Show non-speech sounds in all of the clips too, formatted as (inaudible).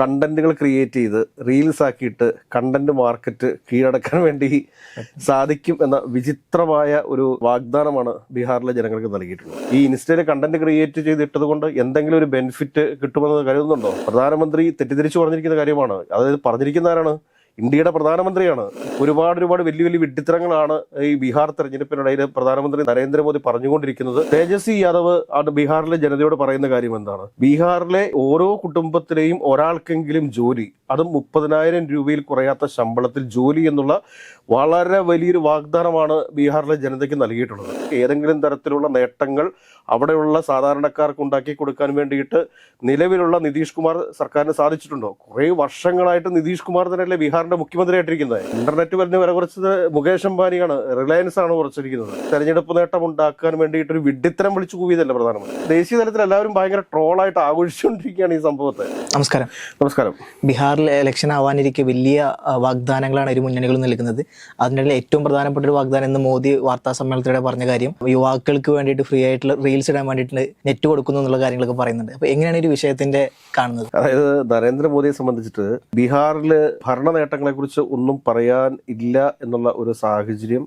കണ്ടന്റുകൾ create ചെയ്ത് reels ആക്കിയിട്ട് content market കീഴടക്കാൻ വേണ്ടി സാധിക്കും എന്ന വിചിത്രമായ ഒരു വാഗ്ദാനമാണ് ബീഹാറിലെ ജനങ്ങൾക്ക് നൽകിയിട്ടുള്ളത്. ഈ ഇൻസ്റ്റയിൽ കണ്ടന്റ് ക്രിയേറ്റ് ചെയ്തിട്ടത് കൊണ്ട് എന്തെങ്കിലും ഒരു ബെനിഫിറ്റ് കിട്ടുമെന്ന് കരുതുന്നുണ്ടോ? പ്രധാനമന്ത്രി തെറ്റിദ്ധരിച്ചു പറഞ്ഞിരിക്കുന്ന കാര്യമാണ്. അതായത് പറഞ്ഞിരിക്കുന്ന ആരാണ്? ഇന്ത്യയുടെ പ്രധാനമന്ത്രിയാണ്. ഒരുപാട് ഒരുപാട് വലിയ വലിയ വിഡ്ഢിത്തരങ്ങളാണ് ഈ ബീഹാർ തെരഞ്ഞെടുപ്പിനിടയിൽ പ്രധാനമന്ത്രി നരേന്ദ്രമോദി പറഞ്ഞുകൊണ്ടിരിക്കുന്നത്. തേജസ്വി യാദവ് ആണ് ബീഹാറിലെ ജനതയോട് പറയുന്ന കാര്യം എന്താണ്? ബീഹാറിലെ ഓരോ കുടുംബത്തിലെയും ഒരാൾക്കെങ്കിലും ജോലി അതും മുപ്പതിനായിരം രൂപയിൽ കുറയാത്ത ശമ്പളത്തിൽ ജോലി എന്നുള്ള വളരെ വലിയൊരു വാഗ്ദാനമാണ് ബീഹാറിലെ ജനതയ്ക്ക് നൽകിയിട്ടുള്ളത്. ഏതെങ്കിലും തരത്തിലുള്ള നേട്ടങ്ങൾ അവിടെയുള്ള സാധാരണക്കാർക്ക് ഉണ്ടാക്കി കൊടുക്കാൻ വേണ്ടിയിട്ട് നിലവിലുള്ള നിതീഷ് കുമാർ സർക്കാരിന് സാധിച്ചിട്ടുണ്ടോ? കുറേ വർഷങ്ങളായിട്ട് നിതീഷ് കുമാർ തന്നെയല്ലേ ബീഹാറിന്റെ മുഖ്യമന്ത്രിയായിട്ടിരിക്കുന്നത്. ഇന്റർനെറ്റ് വരുന്ന വില കുറച്ചത് മുകേഷ് അംബാനിയാണ്. റിലയൻസ് ആണ് കുറച്ചിരിക്കുന്നത് തെരഞ്ഞെടുപ്പ് നേട്ടം ഉണ്ടാക്കാൻ വേണ്ടിയിട്ട് ഒരു വിഡ്ഢിത്തരം വിളിച്ചു കൂവിയതല്ല പ്രധാനമന്ത്രി? ദേശീയ തലത്തിൽ എല്ലാവരും ഭയങ്കര ട്രോളായിട്ട് ആഘോഷിച്ചുകൊണ്ടിരിക്കുകയാണ് ഈ സംഭവത്തെ. നമസ്കാരം. നമസ്കാരം. ബീഹാറിൽ ഇലക്ഷൻ ആവാനിരിക്കെ വലിയ വാഗ്ദാനങ്ങളാണ് ഇരു മുന്നണികളും നൽകുന്നത്. അതിനിടയിൽ ഏറ്റവും പ്രധാനപ്പെട്ട ഒരു വാഗ്ദാനം എന്ന് മോദി വാർത്താ സമ്മേളനത്തിലൂടെ പറഞ്ഞ കാര്യം യുവാക്കൾക്ക് വേണ്ടിയിട്ട് ഫ്രീ ആയിട്ടുള്ള റീൽസ് ഇടാൻ വേണ്ടിയിട്ട് നെറ്റ് കൊടുക്കുന്നു എന്നുള്ള കാര്യങ്ങളൊക്കെ പറയുന്നുണ്ട്. അപ്പോൾ എങ്ങനെയാണ് ഒരു വിഷയത്തിന്റെ കാണുന്നത്? അതായത് നരേന്ദ്രമോദിയെ സംബന്ധിച്ചിട്ട് ബീഹാറിൽ ഭരണ നേട്ടങ്ങളെ കുറിച്ച് ഒന്നും പറയാൻ ഇല്ല എന്നുള്ള ഒരു സാഹചര്യം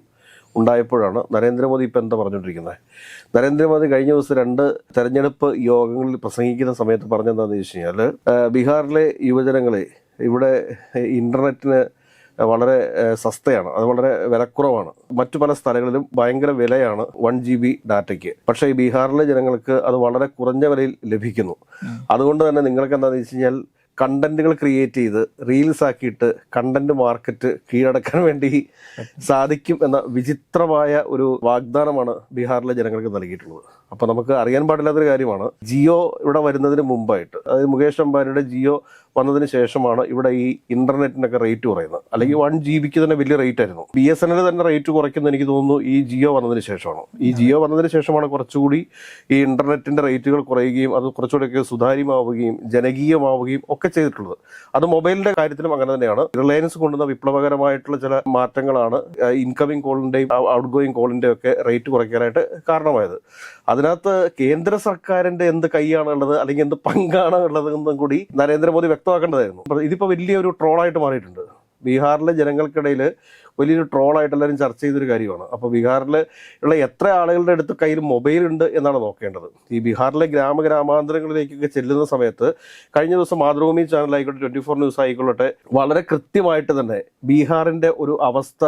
ഉണ്ടായപ്പോഴാണ് നരേന്ദ്രമോദി ഇപ്പം എന്താ പറഞ്ഞുകൊണ്ടിരിക്കുന്നത്? നരേന്ദ്രമോദി കഴിഞ്ഞ ദിവസം രണ്ട് തെരഞ്ഞെടുപ്പ് യോഗങ്ങളിൽ പ്രസംഗിക്കുന്ന സമയത്ത് പറഞ്ഞെന്താണെന്ന് വെച്ച് കഴിഞ്ഞാൽ ബീഹാറിലെ യുവജനങ്ങളെ ഇവിടെ ഇന്റർനെറ്റിന് വളരെ സസ്തയാണ്. അത് വളരെ വിലക്കുറവാണ്. മറ്റു പല സ്ഥലങ്ങളിലും ഭയങ്കര വിലയാണ് വൺ ജി ബി ഡാറ്റയ്ക്ക്. പക്ഷേ ഈ ബീഹാറിലെ ജനങ്ങൾക്ക് അത് വളരെ കുറഞ്ഞ വിലയിൽ ലഭിക്കുന്നു. അതുകൊണ്ട് തന്നെ നിങ്ങൾക്ക് എന്താണെന്ന് വെച്ച് കഴിഞ്ഞാൽ കണ്ടന്റുകൾ ക്രിയേറ്റ് ചെയ്ത് റീൽസ് ആക്കിയിട്ട് കണ്ടന്റ് മാർക്കറ്റ് കീഴടക്കാൻ വേണ്ടി സാധിക്കും എന്ന വിചിത്രമായ ഒരു വാഗ്ദാനമാണ് ബീഹാറിലെ ജനങ്ങൾക്ക് നൽകിയിട്ടുള്ളത്. അപ്പൊ നമുക്ക് അറിയാൻ പാടില്ലാത്തൊരു കാര്യമാണ്. ജിയോ ഇവിടെ വരുന്നതിന് മുമ്പായിട്ട് അതായത് മുകേഷ് അംബാനിയുടെ ജിയോ വന്നതിന് ശേഷമാണ് ഇവിടെ ഈ ഇന്റർനെറ്റിനൊക്കെ റേറ്റ് കുറയുന്നത്. അല്ലെങ്കിൽ വൺ ജി ബിക്ക് തന്നെ വലിയ റേറ്റ് ആയിരുന്നു. ബി എസ് എൻ എൽ തന്നെ റേറ്റ് കുറയ്ക്കുന്ന എനിക്ക് തോന്നുന്നു ഈ ജിയോ വന്നതിന് ശേഷമാണ്. ഈ ജിയോ വന്നതിന് ശേഷമാണ് കുറച്ചുകൂടി ഈ ഇന്റർനെറ്റിന്റെ റേറ്റുകൾ കുറയുകയും അത് കുറച്ചുകൂടിയൊക്കെ സുതാര്യമാവുകയും ജനകീയമാവുകയും ഒക്കെ ചെയ്തിട്ടുള്ളത്. അത് മൊബൈലിന്റെ കാര്യത്തിലും അങ്ങനെ തന്നെയാണ്. റിലയൻസ് കൊണ്ടുവന്ന വിപ്ലവകരമായിട്ടുള്ള ചില മാറ്റങ്ങളാണ് ഇൻകമിംഗ് കോളിന്റെയും ഔട്ട് ഗോയിങ് കോളിന്റെയും ഒക്കെ റേറ്റ് കുറയ്ക്കാനായിട്ട് കാരണമായത്. അതിനകത്ത് കേന്ദ്ര സർക്കാരിന്റെ എന്ത് കൈയാണ് ഉള്ളത് അല്ലെങ്കിൽ എന്ത് പങ്കാണ് ഉള്ളത് എന്നും കൂടി നരേന്ദ്രമോദി വ്യക്തമാക്കേണ്ടതായിരുന്നു. ഇതിപ്പോ വലിയൊരു ട്രോളായിട്ട് മാറിയിട്ടുണ്ട്. ബീഹാറിലെ ജനങ്ങൾക്കിടയിൽ വലിയൊരു ട്രോളായിട്ട് എല്ലാവരും ചർച്ച ചെയ്തൊരു കാര്യമാണ്. അപ്പോൾ ബീഹാറിൽ ഉള്ള എത്ര ആളുകളുടെ അടുത്ത് കയ്യിൽ മൊബൈൽ ഉണ്ട് എന്നാണ് നോക്കേണ്ടത്. ഈ ബീഹാറിലെ ഗ്രാമ ഗ്രാമാന്തരങ്ങളിലേക്കൊക്കെ ചെല്ലുന്ന സമയത്ത് കഴിഞ്ഞ ദിവസം മാതൃഭൂമി ചാനൽ ആയിക്കോട്ടെ ട്വന്റി ഫോർ ന്യൂസ് ആയിക്കോട്ടെ വളരെ കൃത്യമായിട്ട് തന്നെ ബീഹാറിന്റെ ഒരു അവസ്ഥ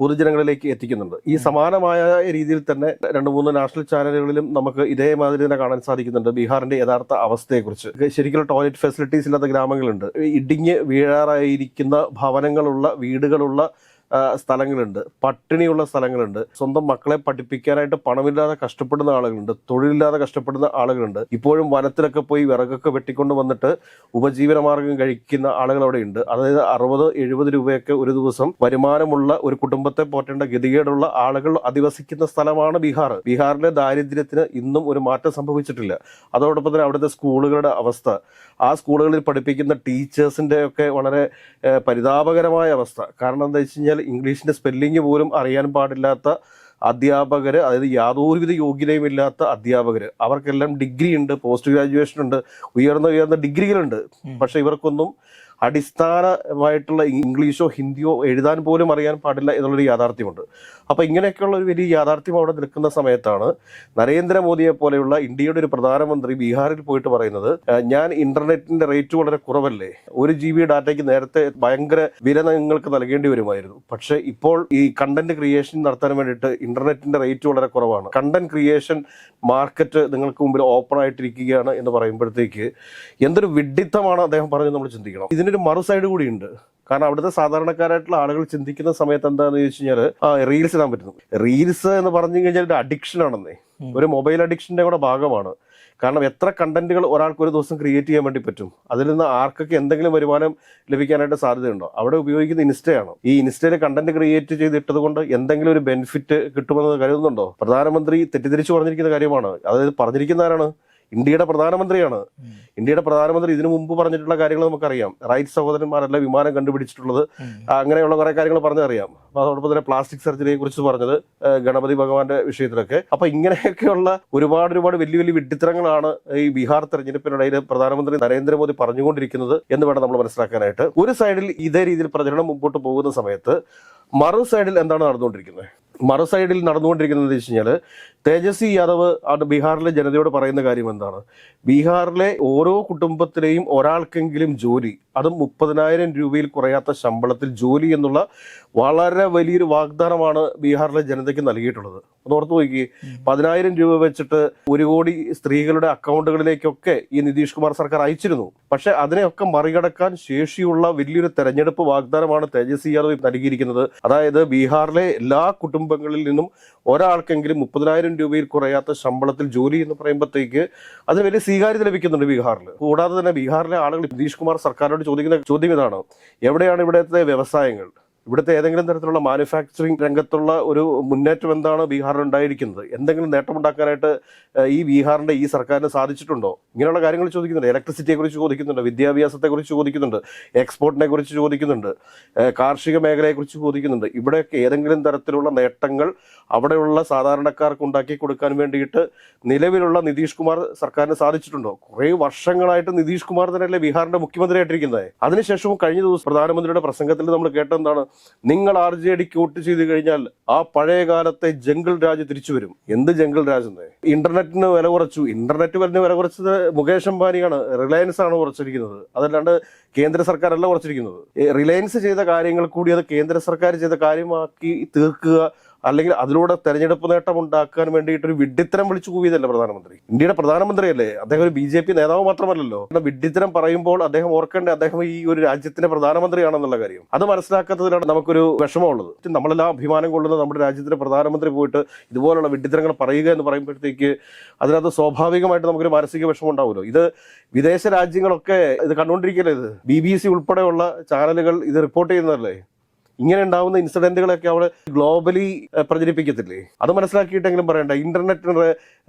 പൊതുജനങ്ങളിലേക്ക് എത്തിക്കുന്നുണ്ട്. ഈ സമാനമായ രീതിയിൽ തന്നെ രണ്ട് മൂന്ന് നാഷണൽ ചാനലുകളിലും നമുക്ക് ഇതേമാതിരി തന്നെ കാണാൻ സാധിക്കുന്നുണ്ട് ബീഹാറിന്റെ യഥാർത്ഥ അവസ്ഥയെക്കുറിച്ച്. ശരിക്കും ടോയ്ലറ്റ് ഫെസിലിറ്റീസ് ഇല്ലാത്ത ഗ്രാമങ്ങളുണ്ട്. ഇടിഞ്ഞ് വീഴാറായിരിക്കുന്ന ഭവനങ്ങളുള്ള വീടുകളുള്ള സ്ഥലങ്ങളുണ്ട്. പട്ടിണിയുള്ള സ്ഥലങ്ങളുണ്ട്. സ്വന്തം മക്കളെ പഠിപ്പിക്കാനായിട്ട് പണമില്ലാതെ കഷ്ടപ്പെടുന്ന ആളുകളുണ്ട്. തൊഴിലില്ലാതെ കഷ്ടപ്പെടുന്ന ആളുകളുണ്ട്. ഇപ്പോഴും വനത്തിലൊക്കെ പോയി വിറകൊക്കെ വെട്ടിക്കൊണ്ട് വന്നിട്ട് ഉപജീവനമാർഗം കഴിക്കുന്ന ആളുകൾ അവിടെ ഉണ്ട് അതായത് അറുപത് എഴുപത് രൂപയൊക്കെ ഒരു ദിവസം വരുമാനമുള്ള ഒരു കുടുംബത്തെ പോറ്റേണ്ട ഗതികേടുള്ള ആളുകൾ അധിവസിക്കുന്ന സ്ഥലമാണ് ബീഹാർ. ബീഹാറിലെ ദാരിദ്ര്യത്തിന് ഇന്നും ഒരു മാറ്റം സംഭവിച്ചിട്ടില്ല. അതോടൊപ്പം തന്നെ അവിടുത്തെ സ്കൂളുകളുടെ അവസ്ഥ. ആ സ്കൂളുകളിൽ പഠിപ്പിക്കുന്ന ടീച്ചേഴ്സിന്റെ ഒക്കെ വളരെ പരിതാപകരമായ അവസ്ഥ. കാരണം എന്താ വെച്ച് കഴിഞ്ഞാൽ ഇംഗ്ലീഷിന്റെ സ്പെല്ലിംഗ് പോലും അറിയാൻ പാടില്ലാത്ത അധ്യാപകർ അതായത് യാതൊരുവിധ യോഗ്യതയുമില്ലാത്ത അധ്യാപകർ അവർക്കെല്ലാം ഡിഗ്രി ഉണ്ട് പോസ്റ്റ് ഗ്രാജുവേഷൻ ഉണ്ട് ഉയർന്ന ഉയർന്ന ഡിഗ്രികളുണ്ട് പക്ഷേ ഇവർക്കൊന്നും അടിസ്ഥാനമായിട്ടുള്ള ഇംഗ്ലീഷോ ഹിന്ദിയോ എഴുതാൻ പോലും അറിയാൻ പാടില്ല എന്നുള്ളൊരു യാഥാർത്ഥ്യമുണ്ട്. അപ്പോൾ ഇങ്ങനെയൊക്കെയുള്ള ഒരു വലിയ യാഥാർത്ഥ്യം അവിടെ നിൽക്കുന്ന സമയത്താണ് നരേന്ദ്രമോദിയെ പോലെയുള്ള ഇന്ത്യയുടെ ഒരു പ്രധാനമന്ത്രി ബീഹാറിൽ പോയിട്ട് പറയുന്നത് ഞാൻ ഇന്റർനെറ്റിന്റെ റേറ്റ് വളരെ കുറവല്ലേ? ഒരു ജി ബി ഡാറ്റയ്ക്ക് നേരത്തെ ഭയങ്കര വില നിങ്ങൾക്ക് നൽകേണ്ടി വരുമായിരുന്നു. പക്ഷേ ഇപ്പോൾ ഈ കണ്ടന്റ് ക്രിയേഷൻ നടത്താൻ വേണ്ടിയിട്ട് ഇന്റർനെറ്റിന്റെ റേറ്റ് വളരെ കുറവാണ്. കണ്ടന്റ് ക്രിയേഷൻ മാർക്കറ്റ് നിങ്ങൾക്ക് മുമ്പിൽ ഓപ്പൺ ആയിട്ടിരിക്കുകയാണ് എന്ന് പറയുമ്പോഴത്തേക്ക് എന്തൊരു വിഡിത്തമാണ് അദ്ദേഹം പറഞ്ഞത് നമ്മൾ ചിന്തിക്കണം. ഇതിനൊരു മറു സൈഡ് കൂടിയുണ്ട്. കാരണം അവിടുത്തെ സാധാരണക്കാരായിട്ടുള്ള ആളുകൾ ചിന്തിക്കുന്ന സമയത്ത് എന്താണെന്ന് ചോദിച്ചു കഴിഞ്ഞാൽ ആ റീൽസ് ഇടാൻ പറ്റുന്നു റീൽസ് എന്ന് പറഞ്ഞു കഴിഞ്ഞാൽ ഒരു അഡിക്ഷൻ ആണെന്നേ. ഒരു മൊബൈൽ അഡിക്ഷന്റെ കൂടെ ഭാഗമാണ്. കാരണം എത്ര കണ്ടന്റുകൾ ഒരാൾക്ക് ഒരു ദിവസം ക്രിയേറ്റ് ചെയ്യാൻ വേണ്ടി പറ്റും? അതിൽ നിന്ന് ആർക്കൊക്കെ എന്തെങ്കിലും വരുമാനം ലഭിക്കാനായിട്ട് സാധ്യതയുണ്ടോ? അവിടെ ഉപയോഗിക്കുന്ന ഇൻസ്റ്റയാണ് ഈ ഇൻസ്റ്റയിൽ കണ്ടന്റ് ക്രിയേറ്റ് ചെയ്തിട്ടത് കൊണ്ട് എന്തെങ്കിലും ഒരു ബെനിഫിറ്റ് കിട്ടുമെന്ന് കരുതുന്നുണ്ടോ? പ്രധാനമന്ത്രി തെറ്റിദ്ധരിച്ചു പറഞ്ഞിരിക്കുന്ന കാര്യമാണ്. അതായത് പറഞ്ഞിരിക്കുന്ന ആരാണ്? ഇന്ത്യയുടെ പ്രധാനമന്ത്രിയാണ്. ഇന്ത്യയുടെ പ്രധാനമന്ത്രി ഇതിനു മുമ്പ് പറഞ്ഞിട്ടുള്ള കാര്യങ്ങൾ നമുക്കറിയാം. റൈറ്റ് സഹോദരന്മാരല്ല വിമാനം കണ്ടുപിടിച്ചിട്ടുള്ളത്? അങ്ങനെയുള്ള കുറെ കാര്യങ്ങൾ പറഞ്ഞറിയാം. അപ്പൊ അതോടൊപ്പം തന്നെ പ്ലാസ്റ്റിക് സർജറിയെ കുറിച്ച് പറഞ്ഞത് ഗണപതി ഭഗവാന്റെ വിഷയത്തിലൊക്കെ. അപ്പൊ ഇങ്ങനെയൊക്കെയുള്ള ഒരുപാട് ഒരുപാട് വലിയ വലിയ വിഡ്ഢിത്തരങ്ങളാണ് ഈ ബീഹാർ തെരഞ്ഞെടുപ്പിനിടയിൽ പ്രധാനമന്ത്രി നരേന്ദ്രമോദി പറഞ്ഞുകൊണ്ടിരിക്കുന്നത് എന്ന് വേണം നമ്മൾ മനസ്സിലാക്കാനായിട്ട്. ഒരു സൈഡിൽ ഇതേ രീതിയിൽ പ്രചരണം മുമ്പോട്ട് പോകുന്ന സമയത്ത് മറു സൈഡിൽ എന്താണ് നടന്നുകൊണ്ടിരിക്കുന്നത്? മറു സൈഡിൽ നടന്നുകൊണ്ടിരിക്കുന്നത് വെച്ച് കഴിഞ്ഞാൽ തേജസ്വി യാദവ് ആണ് ബീഹാറിലെ ജനതയോട് പറയുന്ന കാര്യം എന്താണ്? ബീഹാറിലെ ഓരോ കുടുംബത്തിലെയും ഒരാൾക്കെങ്കിലും ജോലി അതും മുപ്പതിനായിരം രൂപയിൽ കുറയാത്ത ശമ്പളത്തിൽ ജോലി എന്നുള്ള വളരെ വലിയൊരു വാഗ്ദാനമാണ് ബീഹാറിലെ ജനതയ്ക്ക് നൽകിയിട്ടുള്ളത്. ഒന്ന് ഓർത്ത് നോക്കി പതിനായിരം രൂപ വെച്ചിട്ട് ഒരു കോടി സ്ത്രീകളുടെ അക്കൗണ്ടുകളിലേക്കൊക്കെ ഈ നിതീഷ് കുമാർ സർക്കാർ അയച്ചിരുന്നു. പക്ഷെ അതിനെയൊക്കെ മറികടക്കാൻ ശേഷിയുള്ള വലിയൊരു തെരഞ്ഞെടുപ്പ് വാഗ്ദാനമാണ് തേജസ്വി യാദവ് നൽകിയിരിക്കുന്നത്. അതായത് ബീഹാറിലെ എല്ലാ കുടുംബങ്ങളിൽ നിന്നും ഒരാൾക്കെങ്കിലും മുപ്പതിനായിരം രൂപയിൽ കുറയാത്ത ശമ്പളത്തിൽ ജോലി എന്ന് പറയുമ്പോഴത്തേക്ക് അതിന് വലിയ സ്വീകാര്യത ലഭിക്കുന്നുണ്ട് ബീഹാറിൽ. കൂടാതെ തന്നെ ബീഹാറിലെ ആളുകൾ നിതീഷ് കുമാർ സർക്കാരിനോട് ചോദിക്കുന്ന ചോദ്യം ഇതാണ്. എവിടെയാണ് ഇവിടുത്തെ വ്യവസായങ്ങൾ? ഇവിടുത്തെ ഏതെങ്കിലും തരത്തിലുള്ള മാനുഫാക്ചറിങ് രംഗത്തുള്ള ഒരു മുന്നേറ്റം എന്താണ് ബീഹാറിൽ ഉണ്ടായിരിക്കുന്നത്? എന്തെങ്കിലും നേട്ടമുണ്ടാക്കാനായിട്ട് ഈ ബീഹാറിന്റെ ഈ സർക്കാരിന് സാധിച്ചിട്ടുണ്ടോ? ഇങ്ങനെയുള്ള കാര്യങ്ങൾ ചോദിക്കുന്നുണ്ട്. ഇലക്ട്രിസിറ്റിയെ കുറിച്ച് ചോദിക്കുന്നുണ്ട്. വിദ്യാഭ്യാസത്തെ കുറിച്ച് ചോദിക്കുന്നുണ്ട്. എക്സ്പോർട്ടിനെ കുറിച്ച് ചോദിക്കുന്നുണ്ട്. കാർഷിക മേഖലയെ കുറിച്ച് ചോദിക്കുന്നുണ്ട്. ഇവിടെയൊക്കെ ഏതെങ്കിലും തരത്തിലുള്ള നേട്ടങ്ങൾ അവിടെയുള്ള സാധാരണക്കാർക്ക് ഉണ്ടാക്കി കൊടുക്കാൻ വേണ്ടിയിട്ട് നിലവിലുള്ള നിതീഷ് കുമാർ സർക്കാരിന് സാധിച്ചിട്ടുണ്ടോ? കുറേ വർഷങ്ങളായിട്ട് നിതീഷ് കുമാർ തന്നെയല്ലേ ബീഹാറിന്റെ മുഖ്യമന്ത്രിയായിട്ടിരിക്കുന്നത്. അതിനുശേഷവും കഴിഞ്ഞ ദിവസം പ്രധാനമന്ത്രിയുടെ പ്രസംഗത്തിൽ നമ്മൾ കേട്ടെന്താണ് നിങ്ങൾ ആർ ജെ ഡിക്ക് വോട്ട് ചെയ്ത് കഴിഞ്ഞാൽ ആ പഴയ കാലത്തെ ജംഗിൾ രാജ് തിരിച്ചു വരും. എന്ത് ജംഗിൾ രാജ് എന്ന്? ഇന്റർനെറ്റിന് വില കുറച്ചു. ഇന്റർനെറ്റ് വരുന്ന വില കുറച്ചത് മുകേഷ് അംബാനിയാണ് റിലയൻസ് ആണ് കുറച്ചിരിക്കുന്നത്. അതല്ലാണ്ട് കേന്ദ്ര സർക്കാരല്ല കുറച്ചിരിക്കുന്നത്. റിലയൻസ് ചെയ്ത കാര്യങ്ങൾ കൂടി അത് കേന്ദ്ര സർക്കാർ ചെയ്ത കാര്യമാക്കി തീർക്കുക അല്ലെങ്കിൽ അതിലൂടെ തെരഞ്ഞെടുപ്പ് നേട്ടം ഉണ്ടാക്കാൻ വേണ്ടിയിട്ട് ഒരു വിഡ്ഢിത്തരം വിളിച്ചു കൂവിയതല്ല പ്രധാനമന്ത്രി? ഇന്ത്യയുടെ പ്രധാനമന്ത്രിയല്ലേ? അദ്ദേഹം ഒരു ബി ജെ പി നേതാവ് മാത്രമല്ലല്ലോ. വിഡ്ഢിത്തരം പറയുമ്പോൾ അദ്ദേഹം ഓർക്കേണ്ട അദ്ദേഹം ഈ ഒരു രാജ്യത്തിന്റെ പ്രധാനമന്ത്രിയാണെന്നുള്ള കാര്യം. അത് മനസ്സിലാക്കാത്തതിലാണ് നമുക്കൊരു വിഷമമുള്ളത്. നമ്മളെല്ലാം അഭിമാനം കൊള്ളുന്ന നമ്മുടെ രാജ്യത്തിന്റെ പ്രധാനമന്ത്രി പോയിട്ട് ഇതുപോലുള്ള വിഡ്ഢിത്തരങ്ങൾ പറയുക എന്ന് പറയുമ്പോഴത്തേക്ക് അതിനകത്ത് സ്വാഭാവികമായിട്ട് നമുക്കൊരു മാനസിക വിഷമം ഉണ്ടാവുമല്ലോ ഇത് വിദേശ രാജ്യങ്ങളൊക്കെ ഇത് കണ്ടുകൊണ്ടിരിക്കല്ലേ ഇത്? ബി ബി സി ഉൾപ്പെടെയുള്ള ചാനലുകൾ ഇത് റിപ്പോർട്ട് ചെയ്യുന്നതല്ലേ? ഇങ്ങനെ ഉണ്ടാവുന്ന ഇൻസിഡന്റുകളൊക്കെ അവിടെ ഗ്ലോബലി പ്രചരിപ്പിക്കത്തില്ലേ? അത് മനസ്സിലാക്കിയിട്ടെങ്കിലും പറയണ്ട. ഇന്റർനെറ്റിന്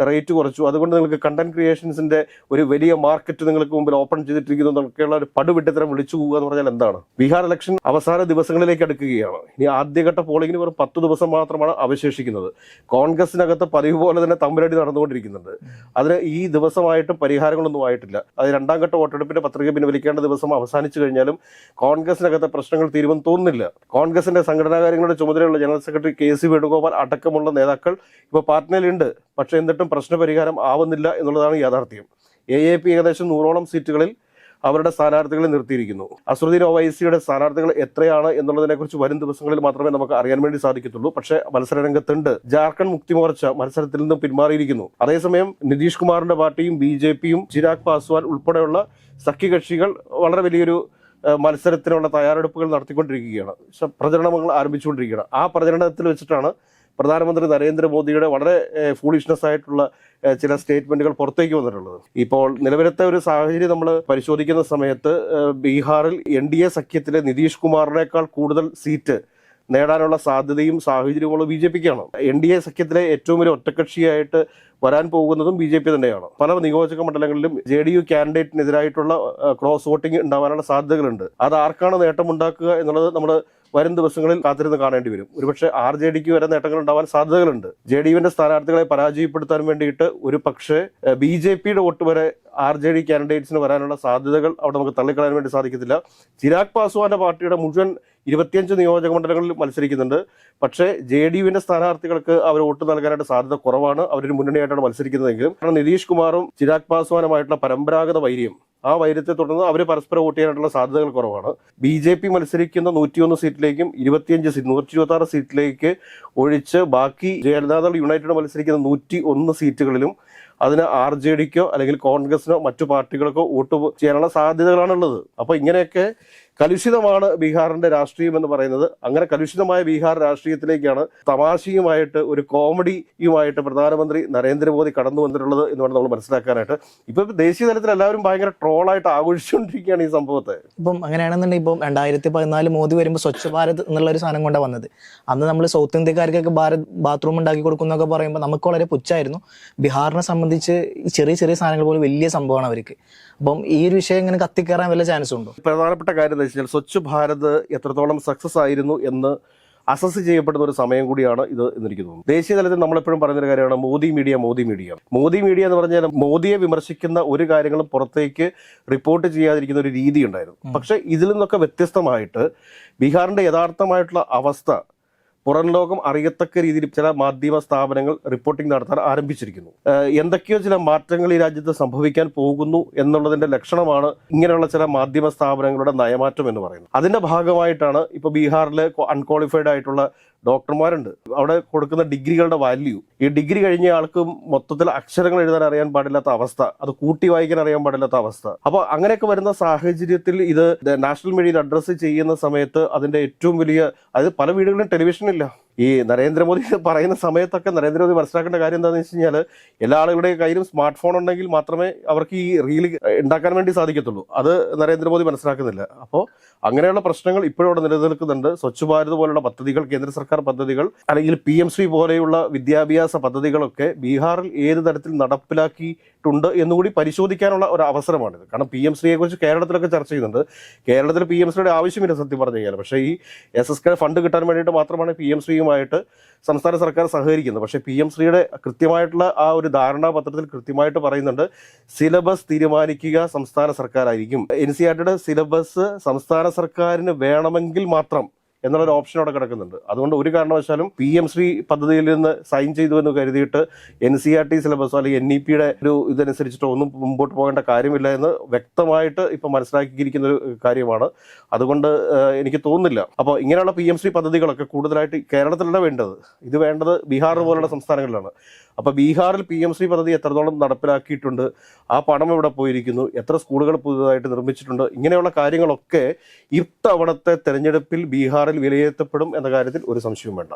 റേറ്റ് കുറച്ചു. അതുകൊണ്ട് നിങ്ങൾക്ക് കണ്ടന്റ് ക്രിയേഷൻസിന്റെ ഒരു വലിയ മാർക്കറ്റ് നിങ്ങൾക്ക് മുമ്പിൽ ഓപ്പൺ ചെയ്തിട്ടിരിക്കുന്നു എന്നൊക്കെയുള്ള ഒരു പടുവിട്ടത്തരം വിളിച്ചു പോകുക എന്ന് പറഞ്ഞാൽ എന്താണ്? ബീഹാർ ഇലക്ഷൻ അവസാന ദിവസങ്ങളിലേക്ക് അടുക്കുകയാണ്. ഇനി ആദ്യഘട്ട പോളിംഗിന് വെറും പത്ത് ദിവസം മാത്രമാണ് അവശേഷിക്കുന്നത്. കോൺഗ്രസിനകത്ത് പതിവ് പോലെ തന്നെ തമ്മിലടി നടന്നുകൊണ്ടിരിക്കുന്നുണ്ട്. അതിന് ഈ ദിവസമായിട്ടും പരിഹാരങ്ങളൊന്നും ആയിട്ടില്ല. അത് രണ്ടാം ഘട്ട വോട്ടെടുപ്പിന്റെ പത്രിക പിൻവലിക്കേണ്ട ദിവസം അവസാനിച്ചു കഴിഞ്ഞാലും കോൺഗ്രസിനകത്തെ പ്രശ്നങ്ങൾ തീരുമെന്ന് തോന്നുന്നില്ല. കോൺഗ്രസിന്റെ സംഘടനാ കാര്യങ്ങളുടെ ചുമതലയുള്ള general secretary K C Venugopal അടക്കമുള്ള നേതാക്കൾ ഇപ്പോൾ പാർട്ടിയിലുണ്ട്. പക്ഷേ എന്നിട്ടും പ്രശ്നപരിഹാരം ആവുന്നില്ല എന്നുള്ളതാണ് യാഥാർത്ഥ്യം. എ എ പി ഏകദേശം നൂറോളം സീറ്റുകളിൽ അവരുടെ സ്ഥാനാർത്ഥികളെ നിർത്തിയിരിക്കുന്നു. അസറുദ്ദീൻ ഒവൈസിയുടെ സ്ഥാനാർത്ഥികൾ എത്രയാണ് എന്നുള്ളതിനെ കുറിച്ച് വരും ദിവസങ്ങളിൽ മാത്രമേ നമുക്ക് അറിയാൻ വേണ്ടി സാധിക്കത്തുള്ളൂ. പക്ഷേ മത്സരരംഗത്തുണ്ട്. ജാർഖണ്ഡ് മുക്തി മോർച്ച മത്സരത്തിൽ നിന്നും പിന്മാറിയിരിക്കുന്നു. അതേസമയം നിതീഷ് കുമാറിന്റെ പാർട്ടിയും ബി ജെ പിയും ചിരാഗ് പാസ്വാൻ ഉൾപ്പെടെയുള്ള സഖ്യകക്ഷികൾ വളരെ വലിയൊരു മത്സരത്തിനുള്ള തയ്യാറെടുപ്പുകൾ നടത്തിക്കൊണ്ടിരിക്കുകയാണ്. പ്രചരണങ്ങൾ ആരംഭിച്ചുകൊണ്ടിരിക്കുകയാണ്. ആ പ്രചരണത്തിൽ വെച്ചിട്ടാണ് പ്രധാനമന്ത്രി നരേന്ദ്രമോദിയുടെ വളരെ ഫൂളിഷ്നെസ് ആയിട്ടുള്ള ചില സ്റ്റേറ്റ്മെന്റുകൾ പുറത്തേക്ക് വന്നിട്ടുള്ളത്. ഇപ്പോൾ നിലവിലത്തെ ഒരു സാഹചര്യം നമ്മൾ പരിശോധിക്കുന്ന സമയത്ത് ബീഹാറിൽ എൻ സഖ്യത്തിലെ നിതീഷ് കുമാറിനേക്കാൾ കൂടുതൽ സീറ്റ് നേടാനുള്ള സാധ്യതയും സാഹചര്യങ്ങളും ബി ജെ പിക്കാണ്. എൻ ഡി എ സഖ്യത്തിലെ ഏറ്റവും വലിയ ഒറ്റക്കക്ഷിയായിട്ട് വരാൻ പോകുന്നതും ബി ജെ പി തന്നെയാണ്. പല നിയോജക മണ്ഡലങ്ങളിലും ജെ ഡി യു കാൻഡിഡേറ്റിനെതിരായിട്ടുള്ള ക്രോസ് വോട്ടിംഗ് ഉണ്ടാവാനുള്ള സാധ്യതകളുണ്ട്. അത് ആർക്കാണ് നേട്ടമുണ്ടാക്കുക എന്നുള്ളത് നമ്മൾ വരും ദിവസങ്ങളിൽ കാത്തിരുന്ന് കാണേണ്ടി വരും. ഒരുപക്ഷെ ആർ ജെ ഡിക്ക് വരെ നേട്ടങ്ങൾ ഉണ്ടാവാൻ സാധ്യതകളുണ്ട്. ജെ ഡി യുവിന്റെ സ്ഥാനാർത്ഥികളെ പരാജയപ്പെടുത്താൻ വേണ്ടിയിട്ട് ഒരു പക്ഷേ ബി ജെ പിയുടെ വോട്ട് വരെ ആർ ജെ ഡി കാൻഡിഡേറ്റ്സിന് വരാനുള്ള സാധ്യതകൾ അവിടെ നമുക്ക് തള്ളിക്കളയാൻ വേണ്ടി സാധിക്കത്തില്ല. ചിരാഗ് പാസ്വാന്റെ പാർട്ടിയുടെ മുഴുവൻ ഇരുപത്തിയഞ്ച് നിയോജക മണ്ഡലങ്ങളിൽ മത്സരിക്കുന്നുണ്ട്. പക്ഷേ ജെ ഡി യുവിന്റെ സ്ഥാനാർത്ഥികൾക്ക് അവർ വോട്ട് നൽകാനായിട്ട് സാധ്യത കുറവാണ്. അവരൊരു മുന്നണിയായിട്ടാണ് മത്സരിക്കുന്നതെങ്കിലും. കാരണം നിതീഷ് കുമാറും ചിരാഗ് പാസ്വാനുമായിട്ടുള്ള പരമ്പരാഗത വൈര്യം ആ വൈരത്തെ തുടർന്ന് അവർ പരസ്പരം വോട്ട് ചെയ്യാനായിട്ടുള്ള സാധ്യതകൾ കുറവാണ്. ബി ജെ പി മത്സരിക്കുന്ന നൂറ്റിയൊന്ന് സീറ്റിലേക്കും ഇരുപത്തിയഞ്ച് സീറ്റ് നൂറ്റി ഇരുപത്തി ആറ് സീറ്റിലേക്ക് ഒഴിച്ച് ബാക്കി ജനതാദൾ യുണൈറ്റഡ് മത്സരിക്കുന്ന നൂറ്റി ഒന്ന് സീറ്റുകളിലും അതിന് ആർ ജെ ഡിക്കോ അല്ലെങ്കിൽ കോൺഗ്രസിനോ മറ്റു പാർട്ടികൾക്കോ വോട്ട് ചെയ്യാനുള്ള സാധ്യതകളാണുള്ളത്. അപ്പോൾ ഇങ്ങനെയൊക്കെ കലുഷിതമാണ് ബീഹാറിന്റെ രാഷ്ട്രീയം എന്ന് പറയുന്നത്. അങ്ങനെ കലുഷിതമായ ബീഹാർ രാഷ്ട്രീയത്തിലേക്കാണ് തമാശയുമായിട്ട് ഒരു കോമഡിയുമായിട്ട് പ്രധാനമന്ത്രി നരേന്ദ്രമോദി കടന്നു വന്നിട്ടുള്ളത് എന്ന് വേണം നമ്മൾ മനസ്സിലാക്കാനായിട്ട്. ഇപ്പൊ ദേശീയ തലത്തിൽ എല്ലാവരും ഭയങ്കര ട്രോളായിട്ട് ആഘോഷിച്ചുകൊണ്ടിരിക്കുകയാണ് ഈ സംഭവത്തെ. ഇപ്പം അങ്ങനെയാണെന്നുണ്ടെങ്കിൽ ഇപ്പം രണ്ടായിരത്തി പതിനാല് മോദി വരുമ്പോൾ സ്വച്ഛ ഭാരത് എന്നുള്ള ഒരു സാധനം കൊണ്ടാണ് വന്നത്. അന്ന് നമ്മൾ സൗത്ത് ഇന്ത്യക്കാർക്കൊക്കെ ഭാരത് ബാത്റൂം ഉണ്ടാക്കി കൊടുക്കുന്നൊക്കെ പറയുമ്പോൾ നമുക്ക് വളരെ പുച്ഛായിരുന്നു ബീഹാറിനെ സംബന്ധിച്ച് ഈ ചെറിയ ചെറിയ സാധനങ്ങൾ പോലും വലിയ സംഭവമാണ് അവർക്ക്. അപ്പം ഈ ഒരു വിഷയം ഇങ്ങനെ കത്തിക്കയറാൻ വല്ല ചാൻസ് ഉണ്ടോ? പ്രധാനപ്പെട്ട കാര്യം എന്താ വെച്ചാൽ സ്വച്ഛ് ഭാരത് എത്രത്തോളം സക്സസ് ആയിരുന്നു എന്ന് അസസ് ചെയ്യപ്പെടുന്ന ഒരു സമയം കൂടിയാണ് ഇത് എന്നെനിക്ക് തോന്നുന്നു. ദേശീയ തലത്തിൽ നമ്മളെപ്പോഴും പറയുന്നൊരു കാര്യമാണ് Modi media Modi media. Modi media എന്ന് പറഞ്ഞാൽ മോദിയെ വിമർശിക്കുന്ന ഒരു കാര്യങ്ങളും പുറത്തേക്ക് റിപ്പോർട്ട് ചെയ്യാതിരിക്കുന്ന ഒരു രീതി ഉണ്ടായിരുന്നു. പക്ഷേ ഇതിൽ നിന്നൊക്കെ വ്യത്യസ്തമായിട്ട് ബീഹാറിന്റെ യഥാർത്ഥമായിട്ടുള്ള അവസ്ഥ പുറം ലോകം അറിയത്തക്ക രീതിയിൽ ചില മാധ്യമ സ്ഥാപനങ്ങൾ റിപ്പോർട്ടിംഗ് നടത്താൻ ആരംഭിച്ചിരിക്കുന്നു. എന്തൊക്കെയോ ചില മാറ്റങ്ങൾ ഈ രാജ്യത്ത് സംഭവിക്കാൻ പോകുന്നു എന്നുള്ളതിന്റെ ലക്ഷണമാണ് ഇങ്ങനെയുള്ള ചില മാധ്യമ സ്ഥാപനങ്ങളുടെ നയമാറ്റം എന്ന് പറയുന്നത്. അതിന്റെ ഭാഗമായിട്ടാണ് ഇപ്പൊ ബീഹാറിലെ അൺക്വാളിഫൈഡ് ആയിട്ടുള്ള ഡോക്ടർമാരുണ്ട്. അവിടെ കൊടുക്കുന്ന ഡിഗ്രികളുടെ വാല്യൂ ഈ ഡിഗ്രി കഴിഞ്ഞ ആൾക്ക് മൊത്തത്തിൽ അക്ഷരങ്ങൾ എഴുതാൻ അറിയാൻ പാടില്ലാത്ത അവസ്ഥ. അത് കൂട്ടി വായിക്കാൻ അറിയാൻ പാടില്ലാത്ത അവസ്ഥ. അപ്പോൾ അങ്ങനെയൊക്കെ വരുന്ന സാഹചര്യത്തിൽ ഇത് നാഷണൽ മീഡിയയിൽ അഡ്രസ്സ് ചെയ്യുന്ന സമയത്ത് അതിന്റെ ഏറ്റവും വലിയ അത് പല വീടുകളിലും ടെലിവിഷൻ ഇല്ല. ഈ നരേന്ദ്രമോദി (laughs) പറയുന്ന സമയത്തൊക്കെ നരേന്ദ്രമോദി മനസ്സിലാക്കേണ്ട കാര്യം എന്താണെന്ന് വെച്ച് കഴിഞ്ഞാൽ എല്ലാ ആളുകളുടെ കയ്യിലും സ്മാർട്ട് ഫോൺ ഉണ്ടെങ്കിൽ മാത്രമേ അവർക്ക് ഈ റീൽ ഉണ്ടാക്കാൻ വേണ്ടി സാധിക്കത്തുള്ളൂ. അത് നരേന്ദ്രമോദി മനസ്സിലാക്കുന്നില്ല. അപ്പോൾ അങ്ങനെയുള്ള പ്രശ്നങ്ങൾ ഇപ്പോഴും അവിടെ നിലനിൽക്കുന്നുണ്ട്. സ്വച്ഛ് ഭാരത് പോലുള്ള പദ്ധതികൾ കേന്ദ്ര സർക്കാർ പദ്ധതികൾ അല്ലെങ്കിൽ പി എം ശ്രീ പോലെയുള്ള വിദ്യാഭ്യാസ പദ്ധതികളൊക്കെ ബീഹാറിൽ ഏത് തരത്തിൽ നടപ്പിലാക്കിയിട്ടുണ്ട് എന്നുകൂടി പരിശോധിക്കാനുള്ള ഒരു അവസരമാണിത്. കാരണം പി എം ശ്രീയെ കുറിച്ച് കേരളത്തിലൊക്കെ ചർച്ച ചെയ്യുന്നുണ്ട്. കേരളത്തിൽ പി എം ശ്രീയുടെ ആവശ്യമില്ല സത്യം പറഞ്ഞു കഴിഞ്ഞാൽ പക്ഷേ ഈ എസ് എസ് കെ ഫണ്ട് കിട്ടാൻ വേണ്ടിയിട്ട് മാത്രമാണ് പി എം ശ്രീയുമായിട്ട് സംസ്ഥാന സർക്കാർ സഹകരിക്കുന്നു. പക്ഷേ പി എം ശ്രീയുടെ കൃത്യമായിട്ടുള്ള ആ ഒരു ധാരണാപത്രത്തിൽ കൃത്യമായിട്ട് പറയുന്നുണ്ട് സിലബസ് തീരുമാനിക്കുക സംസ്ഥാന സർക്കാരായിരിക്കും. എൻ സി സിലബസ് സംസ്ഥാന സർക്കാരിന് വേണമെങ്കിൽ മാത്രം എന്നുള്ള ഒരു ഓപ്ഷൻ അവിടെ കിടക്കുന്നുണ്ട്. അതുകൊണ്ട് ഒരു കാരണവശാലും പി എം ശ്രീ പദ്ധതിയിൽ നിന്ന് സൈൻ ചെയ്തു എന്ന് കരുതിയിട്ട് എൻ സി ആർ ടി സിലബസോ അല്ലെങ്കിൽ എൻ ഇ പിയുടെ ഒരു ഇതനുസരിച്ചിട്ട് ഒന്നും മുമ്പോട്ട് പോകേണ്ട കാര്യമില്ല എന്ന് വ്യക്തമായിട്ട് ഇപ്പൊ മനസ്സിലാക്കിയിരിക്കുന്ന ഒരു കാര്യമാണ്. അതുകൊണ്ട് എനിക്ക് തോന്നുന്നില്ല. അപ്പോൾ ഇങ്ങനെയുള്ള പി എം ശ്രീ പദ്ധതികളൊക്കെ കൂടുതലായിട്ട് കേരളത്തിലല്ല വേണ്ടത്. ഇത് വേണ്ടത് ബീഹാർ പോലുള്ള സംസ്ഥാനങ്ങളിലാണ്. അപ്പോൾ ബീഹാറിൽ പി എം ശ്രീ പദ്ധതി എത്രത്തോളം നടപ്പിലാക്കിയിട്ടുണ്ട്? ആ പണം എവിടെ പോയിരിക്കുന്നു? എത്ര സ്കൂളുകൾ പുതിയതായിട്ട് നിർമ്മിച്ചിട്ടുണ്ട്? ഇങ്ങനെയുള്ള കാര്യങ്ങളൊക്കെ ഇത്തവണത്തെ തെരഞ്ഞെടുപ്പിൽ ബീഹാറിൽ വിലയിരുത്തപ്പെടും എന്ന കാര്യത്തിൽ ഒരു സംശയവും വേണ്ട.